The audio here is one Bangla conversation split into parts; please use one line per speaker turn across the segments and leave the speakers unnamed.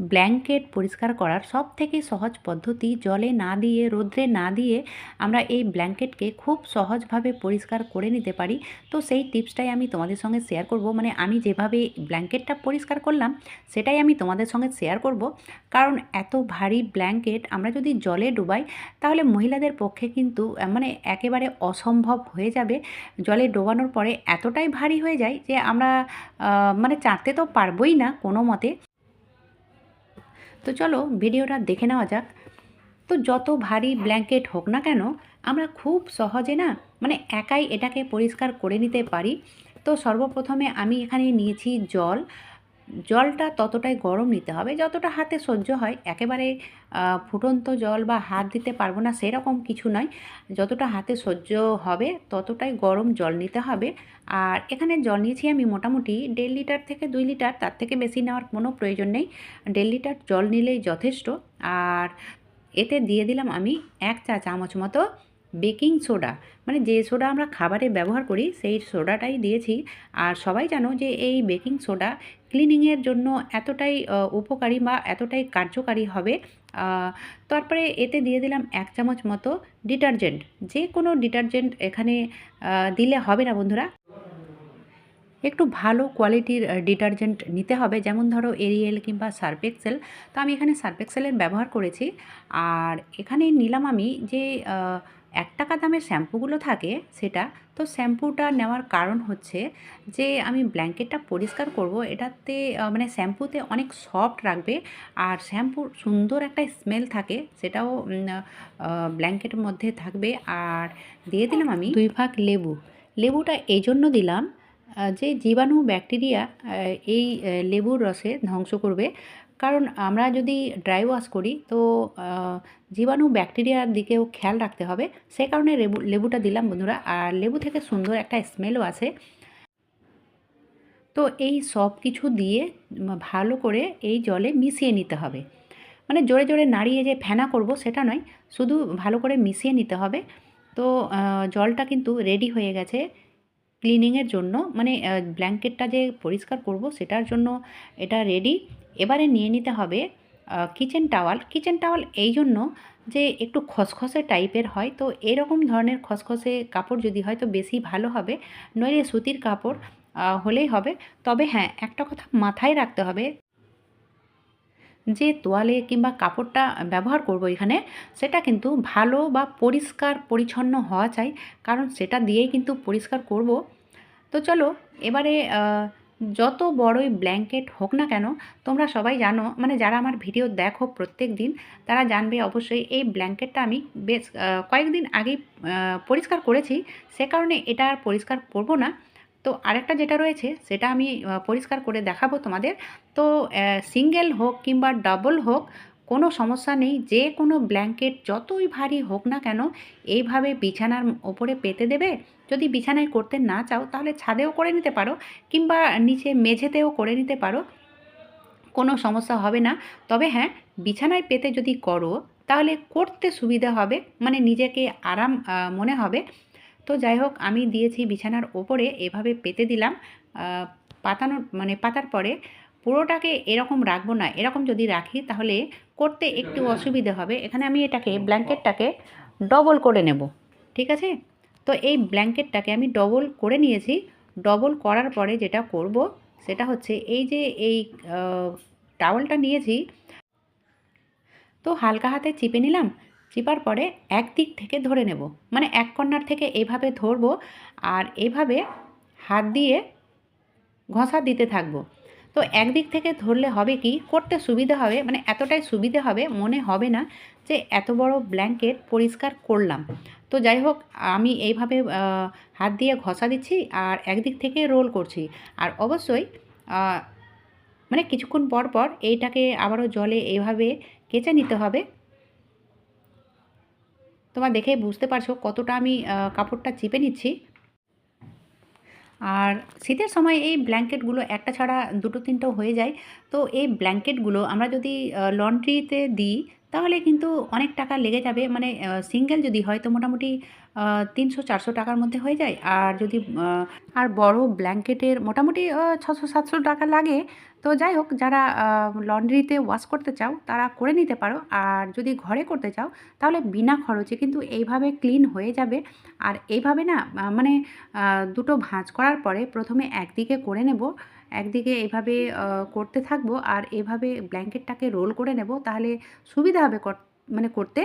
ব্ল্যাঙ্কেট পরিষ্কার করার সব থেকে সহজ পদ্ধতি জলে না দিয়ে, রোদ্রে না দিয়ে আমরা এই ব্ল্যাঙ্কেটকে খুব সহজভাবে পরিষ্কার করে নিতে পারি। তো সেই টিপসটাই আমি তোমাদের সঙ্গে শেয়ার করব। মানে আমি যেভাবে ব্ল্যাঙ্কেটটা পরিষ্কার করলাম, সেটাই আমি তোমাদের সঙ্গে শেয়ার করব। কারণ এত ভারী ব্ল্যাঙ্কেট আমরা যদি জলে ডুবাই, তাহলে মহিলাদের পক্ষে কিন্তু মানে একেবারে অসম্ভব হয়ে যাবে। জলে ডোবানোর পরে এতটাই ভারী হয়ে যায় যে আমরা মানে চাটতে তো পারবোই না কোনো মতে। তো চলো ভিডিওটা দেখে নেওয়া যাক। তো যত ভারী ব্ল্যাঙ্কেট হোক না কেন, আমরা খুব সহজে না মানে একাই এটাকে পরিষ্কার করে নিতে পারি। তো সর্বপ্রথমে আমি এখানে নিয়েছি জল জলটা ততটাই গরম নিতে হবে, যতটা হাতে সহ্য হয়। একেবারে ফুটন্ত জল বা হাত দিতে পারব না সেরকম কিছু নয়। যতটা হাতে সহ্য হবে, ততটাই গরম জল নিতে হবে। আর এখানে জল নিয়েছি আমি মোটামুটি দেড় লিটার থেকে দুই লিটার, তার থেকে বেশি নেওয়ার কোনো প্রয়োজন নেই। দেড় লিটার জল নিলেই যথেষ্ট। আর এতে দিয়ে দিলাম আমি এক চা চামচ মতো বেকিং সোডা। মানে যে সোডা আমরা খাবারে ব্যবহার করি, সেই সোডাটাই দিয়েছি। আর সবাই জানো যে এই বেকিং সোডা ক্লিনিংয়ের জন্য এতটাই উপকারী বা এতটাই কার্যকারী হবে। তারপরে এতে দিয়ে দিলাম এক চামচ মতো ডিটারজেন্ট। যে কোনো ডিটারজেন্ট এখানে দিলে হবে না বন্ধুরা। একটু ভালো কোয়ালিটির ডিটারজেন্ট নিতে হবে। যেমন ধরো এরিয়েল কিংবা সার্ফ এক্সেল তো আমি এখানে সার্ফ এক্সেলের ব্যবহার করেছি। আর এখানে নিলাম আমি যে এক টাকা দামের শ্যাম্পুগুলো থাকে সেটা। তো শ্যাম্পুটা নেওয়ার কারণ হচ্ছে যে আমি ব্ল্যাঙ্কেটটা পরিষ্কার করব এটাতে মানে শ্যাম্পুতে অনেক সফট রাখবে। আর শ্যাম্পুর সুন্দর একটা স্মেল থাকে সেটাও ব্ল্যাঙ্কেটের মধ্যে থাকবে। আর দিয়ে দিলাম আমি দুই ভাগ লেবু। লেবুটা এই জন্য দিলাম যে জীবাণু ব্যাকটেরিয়া এই লেবুর রসে ধ্বংস করবে। কারণ আমরা যদি ড্রাই ওয়াশ করি, তো জীবাণু ব্যাকটেরিয়ার দিকেও খেয়াল রাখতে হবে। সে কারণে লেবু, লেবুটা দিলাম বন্ধুরা, আর লেবু থেকে সুন্দর একটা স্মেলও আছে। তো এই সব কিছু দিয়ে ভালো করে এই জলে মিশিয়ে নিতে হবে। মানে জোরে জোরে নাড়িয়ে যে ফেনা করব সেটা নয়, শুধু ভালো করে মিশিয়ে নিতে হবে। তো জলটা কিন্তু রেডি হয়ে গেছে। ক্লিনিংয়ের জন্য মানে ব্ল্যাঙ্কেটটা যে পরিষ্কার করব সেটার জন্য এটা রেডি এবারে নিয়ে নিতে হবে কিচেন টাওয়াল কিচেন টাওয়াল এই জন্য যে একটু খসখসে টাইপের হয়, তো এরকম ধরনের খসখসে কাপড় যদি হয় তো বেশি ভালো হবে। নইলে সুতির কাপড় হলেই হবে। তবে হ্যাঁ একটা কথা মাথায় রাখতে হবে যে তোয়ালে কিংবা কাপড়টা ব্যবহার করব এখানে, সেটা কিন্তু ভালো বা পরিষ্কার পরিচ্ছন্ন হওয়া চাই। কারণ সেটা দিয়েই কিন্তু পরিষ্কার করব। তো চলো, এবারে যত বড়ই ব্ল্যাঙ্কেট হোক না কেন, তোমরা সবাই জানো মানে যারা আমার ভিডিও দেখো প্রত্যেক দিন, তারা জানবে অবশ্যই এই ব্ল্যাঙ্কেটটা আমি বেশ কয়েকদিন আগেই পরিষ্কার করেছি। সে কারণে এটা আর পরিষ্কার করব না। তো আরেকটা যেটা রয়েছে, সেটা আমি পরিষ্কার করে দেখাবো তোমাদের। তো সিঙ্গেল হোক কিংবা ডাবল হোক, কোনো সমস্যা নেই, যে কোনো ব্ল্যাঙ্কেট যতই ভারী হোক না কেন, এইভাবে বিছানার ওপরে পেতে দেবে। যদি বিছানায় করতে না চাও, তাহলে ছাদেও করে নিতে পারো, কিংবা নিচে মেঝেতেও করে নিতে পারো। কোনো সমস্যা হবে না। তবে হ্যাঁ বিছানায় পেতে যদি করো, তাহলে করতে সুবিধা হবে মানে নিজেকে আরাম মনে হবে। তো যাই হোক, আমি দিয়েছি বিছানার ওপরে, এভাবে পেতে দিলাম। পাতানোর মানে পাতার পরে পুরোটাকে এরকম রাখব না, এরকম যদি রাখি তাহলে করতে একটু অসুবিধে হবে। এখানে আমি এটাকে, ব্ল্যাঙ্কেটটাকে ডবল করে নেব, ঠিক আছে? তো এই ব্ল্যাঙ্কেটটাকে আমি ডবল করে নিয়েছি। ডবল করার পরে যেটা করব, সেটা হচ্ছে এই যে এই টাওয়ালটা নিয়েছি, তো হালকা হাতে চিপে নিলাম। চিপার পরে এক দিক থেকে ধরে নেব। মানে এক কর্নার থেকে এভাবে ধরবো আর এভাবে হাত দিয়ে ঘষা দিতে থাকব। তো একদিক থেকে ধরলে হবে কি, করতে সুবিধা হবে মানে এতটাই সুবিধা হবে, মনে হবে না যে এত বড় ব্ল্যাঙ্কেট পরিষ্কার করলাম। তো যাই হোক, আমি এইভাবে হাত দিয়ে ঘষা দিচ্ছি আর একদিক থেকে রোল করছি। আর অবশ্যই মানে কিছুক্ষণ পর পর এইটাকে আবারও জলে এইভাবে কেচে নিতে হবে। তোমরা দেখেই বুঝতে পারছ কতটা আমি কাপড়টা চেপে নিচ্ছি। আর শীতের সময় এই ব্ল্যাঙ্কেটগুলো একটা ছাড়া দুটো তিনটেও হয়ে যায়। তো এই ব্ল্যাঙ্কেটগুলো আমরা যদি লন্ড্রিতে দিই তাহলে কিন্তু অনেক টাকা লেগে যাবে। মানে সিঙ্গেল যদি হয় তো মোটামুটি তিনশো চারশো টাকার মধ্যে হয়ে যায়। আর যদি আর বড় ব্ল্যাঙ্কেটের মোটামুটি ছশো সাতশো টাকা লাগে, তো যাই হোক, যারা লন্ড্রিতে ওয়াশ করতে চাও, তারা করে নিতে পারো। আর যদি ঘরে করতে চাও, তাহলে বিনা খরচে কিন্তু এইভাবে ক্লিন হয়ে যাবে। আর এইভাবে না মানে দুটো ভাঁজ করার পরে প্রথমে একদিকে করে নেব। একদিকে এইভাবে আহ, করতে থাকব আর এভাবে ব্ল্যাঙ্কেটটাকে রোল করে নেব তাহলে সুবিধা হবে মানে করতে।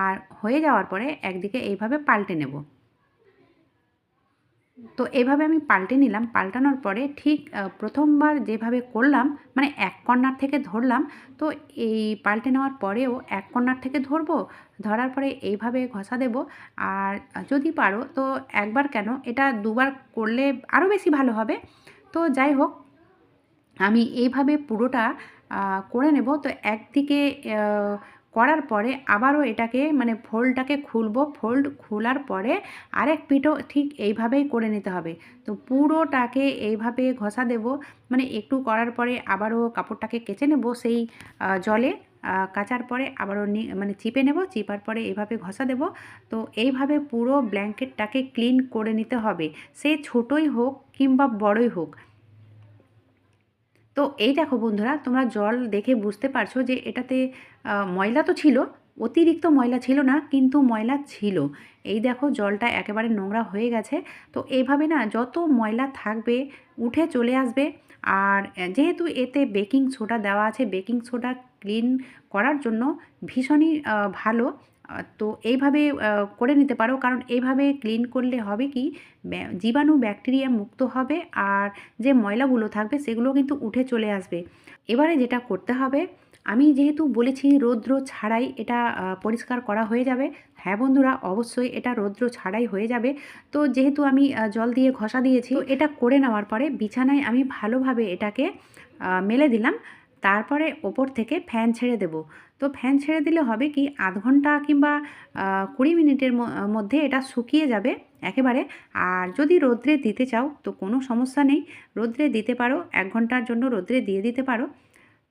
আর হয়ে যাওয়ার পরে একদিকে এইভাবে পাল্টে নেব। তো এভাবে আমি পাল্টে নিলাম। পাল্টানোর পরে ঠিক প্রথমবার যেভাবে করলাম মানে এক কর্নার থেকে ধরলাম তো এই পাল্টে নেওয়ার পরেও এক কর্নার থেকে ধরবো ধরার পরে এইভাবে ঘষা দেব। আর যদি পারো তো একবার কেন এটা দুবার করলে আরও বেশি ভালো হবে। তো যাই হোক আমি এইভাবে পুরোটা করে নেব। তো একদিকে করার পরে আবারও এটাকে মানে ফোল্ডটাকে খুলবো। ফোল্ড খোলার পরে আরেক পিঠও ঠিক এইভাবেই করে নিতে হবে। তো পুরোটাকে এইভাবে ঘষা দেব। মানে একটু করার পরে আবারও কাপড়টাকে কেচে নেব সেই জলে। কাচার পরে আবারও মানে চিপে নেব। চিপার পরে এইভাবে ঘষা দেব। তো এইভাবে পুরো ব্ল্যাঙ্কেটটাকে ক্লিন করে নিতে হবে। সে ছোটই হোক কিংবা বড়ই হোক। তো এই দেখো বন্ধুরা, তোমরা জল দেখে বুঝতে পারছ যে এটাতে ময়লা তো ছিল, অতিরিক্ত ময়লা ছিল না, কিন্তু ময়লা ছিল। এই দেখো জলটা একেবারে নোংরা হয়ে গেছে। তো এইভাবে না যত ময়লা থাকবে, উঠে চলে আসবে। আর যেহেতু এতে বেকিং সোডা দেওয়া আছে, বেকিং সোডা ক্লিন করার জন্য ভীষণই ভালো। তো এইভাবে করে নিতে পারো। কারণ এইভাবে ক্লিন করলে হবে কি জীবাণু ব্যাকটেরিয়া মুক্ত হবে আর যে ময়লাগুলো থাকবে সেগুলো কিন্তু উঠে চলে আসবে। এবারে যেটা করতে হবে, আমি যেহেতু বলেছি রৌদ্র ছাড়াই এটা পরিষ্কার করা হয়ে যাবে। হ্যাঁ বন্ধুরা, অবশ্যই এটা রৌদ্র ছাড়াই হয়ে যাবে। তো যেহেতু আমি জল দিয়ে ঘষা দিয়েছি এটা করে নেওয়ার পরে বিছানায় আমি ভালোভাবে এটাকে মেলে দিলাম। তারপরে ওপর থেকে ফ্যান ছেড়ে দেব। তো ফ্যান ছেড়ে দিলে হবে কি, আধ ঘণ্টা কিংবা কুড়ি মিনিটের মধ্যে এটা শুকিয়ে যাবে একেবারে। আর যদি রোদ্রে দিতে চাও, তো কোনো সমস্যা নেই। রোদ্রে দিতে পারো, এক ঘণ্টার জন্য রোদ্রে দিয়ে দিতে পারো।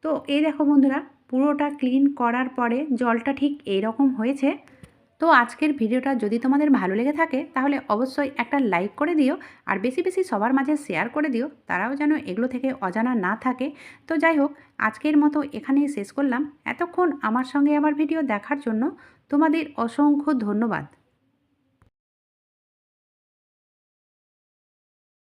তো এই দেখো বন্ধুরা, পুরোটা ক্লিন করার পরে জলটা ঠিক এই রকম হয়েছে। তো আজকের ভিডিওটা যদি তোমাদের ভালো লেগে থাকে, তাহলে অবশ্যই একটা লাইক করে দিও আর বেশি বেশি সবার মাঝে শেয়ার করে দিও, তারাও যেন এগুলো থেকে অজানা না থাকে। তো যাই হোক, আজকের মতো এখানেই শেষ করলাম। এতক্ষণ আমার সঙ্গে আমার ভিডিও দেখার জন্য তোমাদের অসংখ্য ধন্যবাদ।